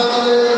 Amém.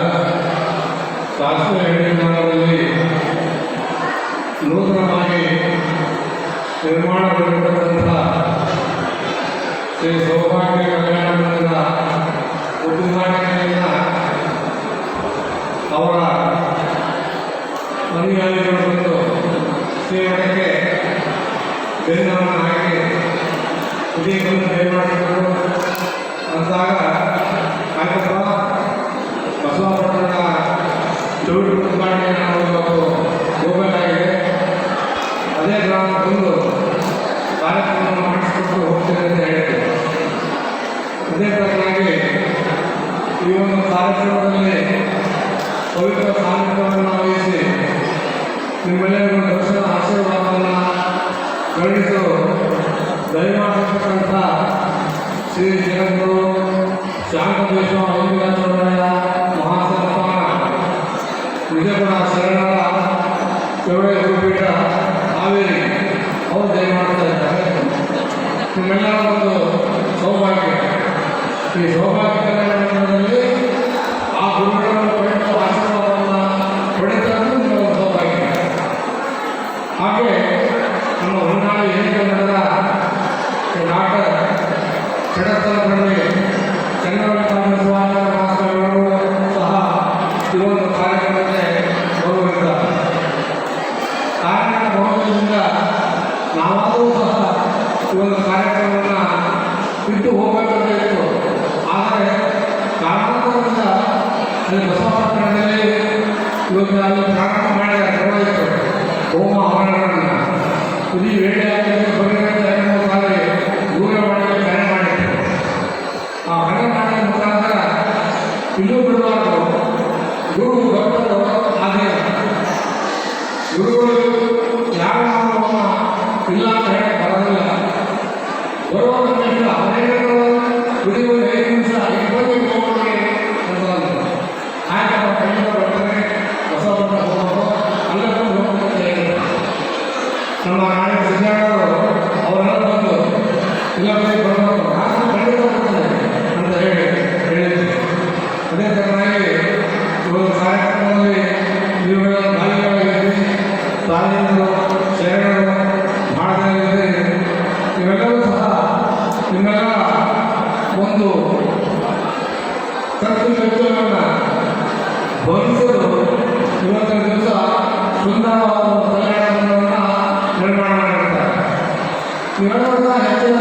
ಅಂದಾಗ ಕಾರ್ಯಕ್ರಮ ಬಸವಪಟ್ಟಣ ಚೌಡಿ ಕುಂಬಾಣಿಯನ್ನು ನಾವು ಹೋಗಬೇಕಾಗಿದೆ ಅದೇ ಗ್ರಾಮ ಬಂದು ಕಾರ್ಯಕ್ರಮವನ್ನು ಮಾಡಿಸಿಕೊಂಡು ಹೋಗ್ತೇವೆ ಅಂತ ಹೇಳ್ತೇವೆ ಅದೇ ತರನಾಗಿ ಈ ಒಂದು ಕಾರ್ಯಕ್ರಮದಲ್ಲಿ ಪವಿತ್ರ ಸಾನ್ನಿಧ್ಯವನ್ನು ವಹಿಸಿ ನಿಮ್ಮೆಲ್ಲರಿಗೂ ದರ್ಶನ ಆಶೀರ್ವಾದವನ್ನು ಕರುಣಿಸಲು ದಯಮಾಡಿರ್ತಕ್ಕಂಥ ಶ್ರೀ ಜಗದ್ಗುರು ವಿಜಯಪುರ ಶರಣರ ಚೌಡೇ ಗುರುಪೀಠ ಹಾವೇರಿ ಅವರು ದಯಮಾಡ್ತಾ ಇದ್ದಾರೆ ನಿಮ್ಮೆಲ್ಲರ ಒಂದು ಸೌಭಾಗ್ಯ ಈ ಸೌಭಾಗ್ಯ ಆ ಗುರುಗಳನ್ನು ಪಡೆದ ಆಶೀರ್ವಾದವನ್ನು ನಿಮ್ಮ ಸೌಭಾಗ್ಯ ಹಾಗೆ ನಮ್ಮ ಹೊನ್ನಾಳಿ ಏನಿಗೆ ನಡೆದ ಡಾಕ್ಟರ್ ಬಳ್ಳಿ ಇವತ್ತು ಅಲ್ಲಿ ಪ್ರಾರಂಭ ಮಾಡಿದ ಹೋಮ ಹವನಗಳನ್ನು ಇಡೀ ವೇಳೆ ಇಲ್ಲೂ ಬಿಡಬಾರ್ದು ಗುರು ಭಕ್ತರು ಹಾಗೆ. ಗುರುಗಳು ನಾಮವನ್ನು ಇಲ್ಲ ಅಂತ ಬರೋದಿಲ್ಲ ಬರುವ ಹದಿನೈದು ಬಿಡುವ ಖರ್ಚು ವೆಚ್ಚವನ್ನು ಭವಿಸಲು ಇವತ್ತಿನ ದಿವಸ ಸುಂದರವಾದ ಕಲ್ಯಾಣವನ್ನು ನಿರ್ಮಾಣ ಮಾಡಿರ್ತಾರೆ ಇವೆಲ್ಲವೂ ಸಹ ಹೆಚ್ಚಿನ